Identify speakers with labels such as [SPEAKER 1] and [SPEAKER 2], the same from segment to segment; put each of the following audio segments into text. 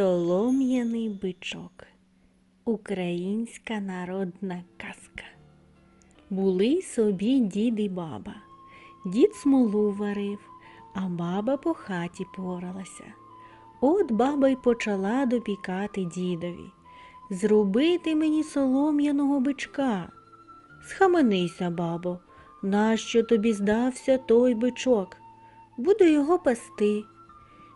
[SPEAKER 1] Солом'яний бичок. Українська народна казка. Були собі дід і баба. Дід смолу варив, а баба по хаті поралася. От баба й почала допікати дідові. Зробити мені солом'яного бичка. Схаменися, бабо, нащо тобі здався той бичок? Буду його пасти.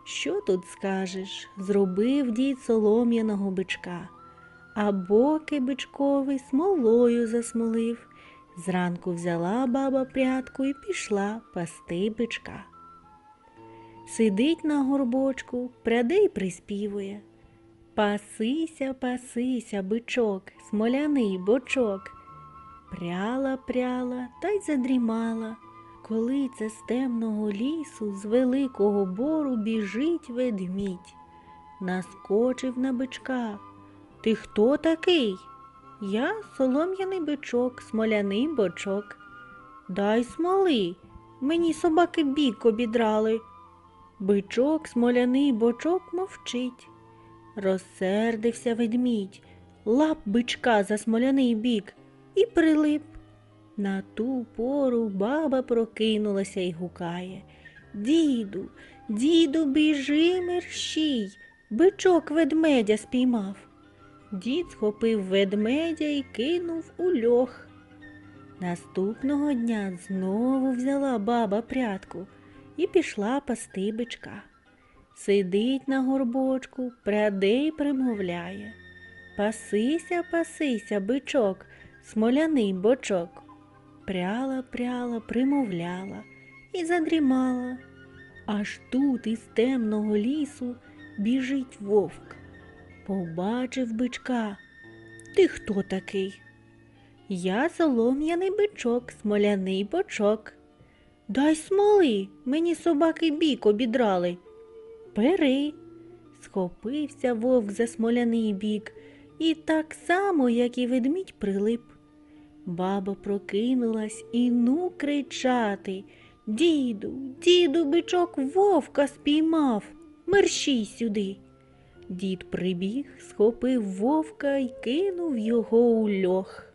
[SPEAKER 1] Що тут скажеш? Зробив дід солом'яного бичка, а боки бичковий смолою засмолив. Зранку взяла баба прядку і пішла пасти бичка. Сидить на горбочку, пряде й приспівує. Пасися, пасися, бичок, смоляний бочок. Пряла, пряла та й задрімала. Коли це з темного лісу з великого бору біжить ведмідь, наскочив на бичка. Ти хто такий? Я солом'яний бичок, смоляний бочок. Дай смоли, мені собаки бік обідрали. Бичок, смоляний бочок мовчить. Розсердився ведмідь, лап бичка за смоляний бік і прилип. На ту пору баба прокинулася й гукає. Діду, діду, біжи мерщій, бичок ведмедя спіймав. Дід схопив ведмедя і кинув у льох. Наступного дня знову взяла баба прядку і пішла пасти бичка. Сидить на горбочку, пряде й примовляє. Пасися, пасися, бичок, смоляний бочок. Пряла, пряла, примовляла і задрімала. Аж тут із темного лісу біжить вовк. Побачив бичка. Ти хто такий? Я солом'яний бичок, смоляний бочок. Дай смоли, мені собаки бік обідрали. Бери. Схопився вовк за смоляний бік і так само, як і ведмідь, прилип. Баба прокинулась і ну кричати. Діду, діду, бичок вовка спіймав. Мерщій сюди. Дід прибіг, схопив вовка й кинув його у льох.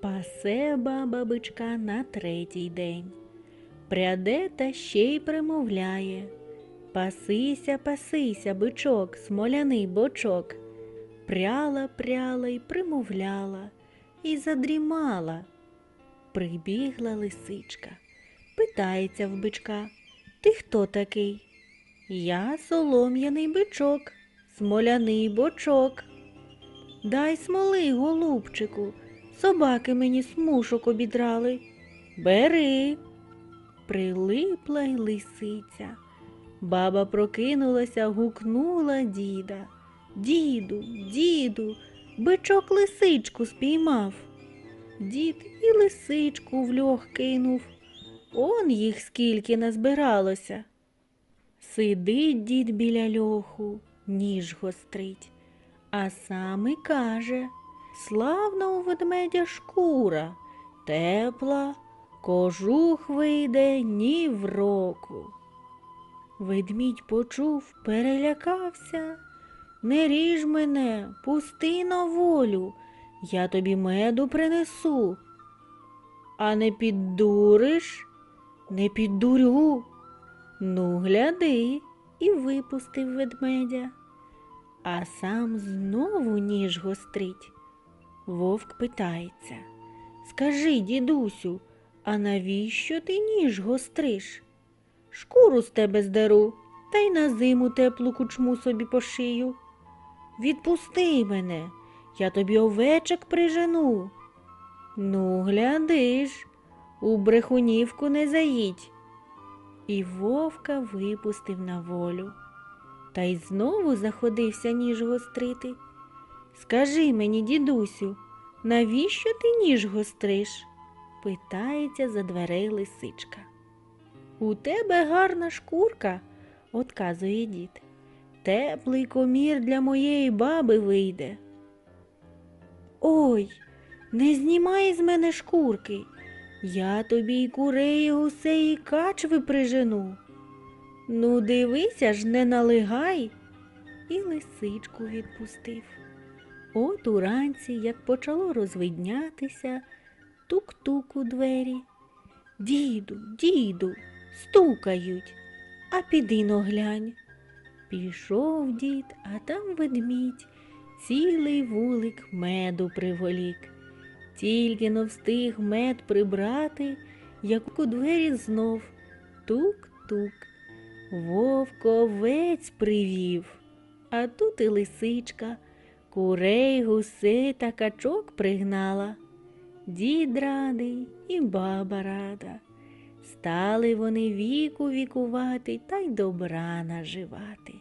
[SPEAKER 1] Пасе баба бичка на третій день. Пряде та ще й примовляє. Пасися, пасися, бичок, смоляний бочок. Пряла, пряла й примовляла і задрімала. Прибігла лисичка, питається в бичка. Ти хто такий? Я солом'яний бичок, смоляний бочок. Дай смоли, голубчику, собаки мені смушок обідрали. Бери. Прилипла й лисиця. Баба прокинулася, гукнула діда. Діду, діду, бичок лисичку спіймав. Дід і лисичку в льох кинув. Он їх скільки назбиралося. Сидить дід біля льоху, ніж гострить, а сам і каже Славна у ведмедя шкура, тепла, кожух вийде ні в року. Ведмідь почув, перелякався. Не ріж мене, пусти на волю, я тобі меду принесу. А не піддуриш, не піддурю. Ну, гляди, і випустив ведмедя, а сам знову ніж гострить. Вовк питається Скажи, дідусю, а навіщо ти ніж гостриш? Шкуру з тебе здеру, та й на зиму теплу кучму собі пошию. Відпусти мене, я тобі овечок прижену. Ну, глядиш, у брехунівку не заїдь. І вовка випустив на волю. Та й знову заходився ніж гострити. Скажи мені, дідусю, навіщо ти ніж гостриш? питається за дверей лисичка. У тебе гарна шкурка, отказує дід. Теплий комір для моєї баби вийде. Ой, не знімай з мене шкурки. Я тобі й курей, і гусей, і качви прижену. Ну, дивися ж, не налигай. і лисичку відпустив. От уранці, як почало розвиднятися, тук-тук у двері. Діду, діду, стукають, а піди но глянь. Пішов дід, а там ведмідь, цілий вулик меду приволік. Тільки но встиг мед прибрати, як у двері знов тук-тук. Вовко овець привів, а тут і лисичка, курей, гусей та качок пригнала. Дід радий і баба рада. Стали вони віку вікувати та й добра наживати.